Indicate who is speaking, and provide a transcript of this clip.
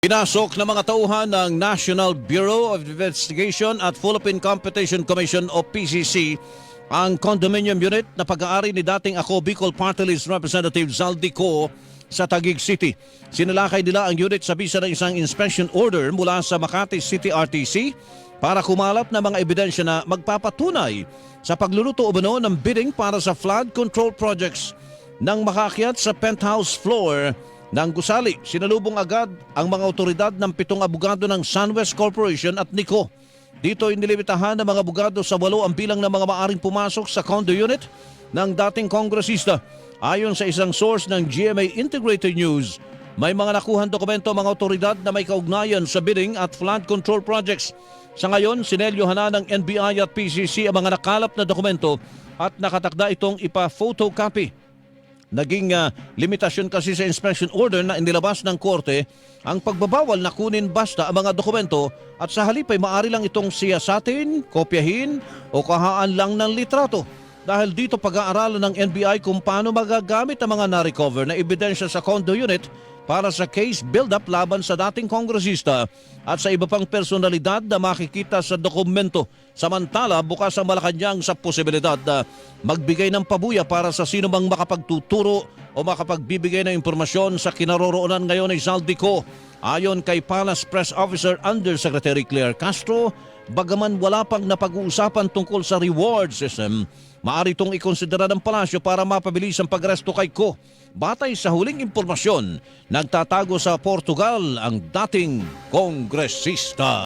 Speaker 1: Pinasok ng mga tauhan ng National Bureau of Investigation at Philippine Competition Commission o PCC ang condominium unit na pag-aari ni dating ako Bicol Party List Representative Zaldico sa Taguig City. Sinalakay nila ang unit sa bisa ng isang inspection order mula sa Makati City RTC para kumalap ng mga ebidensya na magpapatunay sa pagluluto umano ng bidding para sa flood control projects nang makakyat sa penthouse floor ng gusali. Sinalubong agad ang mga otoridad ng pitong abogado ng SunWest Corporation at NICO. Dito inilimitahan ng mga abogado sa walo ang bilang ng mga maaring pumasok sa condo unit ng dating kongresista. Ayon sa isang source ng GMA Integrated News, may mga nakuhan dokumento mga otoridad na may kaugnayan sa bidding at flood control projects. Sa ngayon, sinelyohan na ng NBI at PCC ang mga nakalap na dokumento at nakatakda itong ipa-photocopy. Naging ah, limitasyon kasi sa inspection order na inilabas ng korte ang pagbabawal na kunin basta ang mga dokumento at sa halip ay maaari lang itong siyasatin, kopyahin o kahaan lang ng litrato. Dahil dito pag-aaralan ng NBI kung paano magagamit ang mga na-recover na ebidensya sa condo unit para sa case build-up laban sa dating kongresista at sa iba pang personalidad na makikita sa dokumento. Samantala, bukas ang Malacanang sa posibilidad na magbigay ng pabuya para sa sino mang makapagtuturo o makapagbibigay ng impormasyon sa kinaroroonan ngayon ni Zaldico. Ayon kay Palace Press Officer Undersecretary Claire Castro, bagaman wala pang napag-uusapan tungkol sa reward system, maaari itong ikonsidera ng palasyo para mapabilis ang pagresto kay Ko. Batay sa huling impormasyon, nagtatago sa Portugal ang dating kongresista.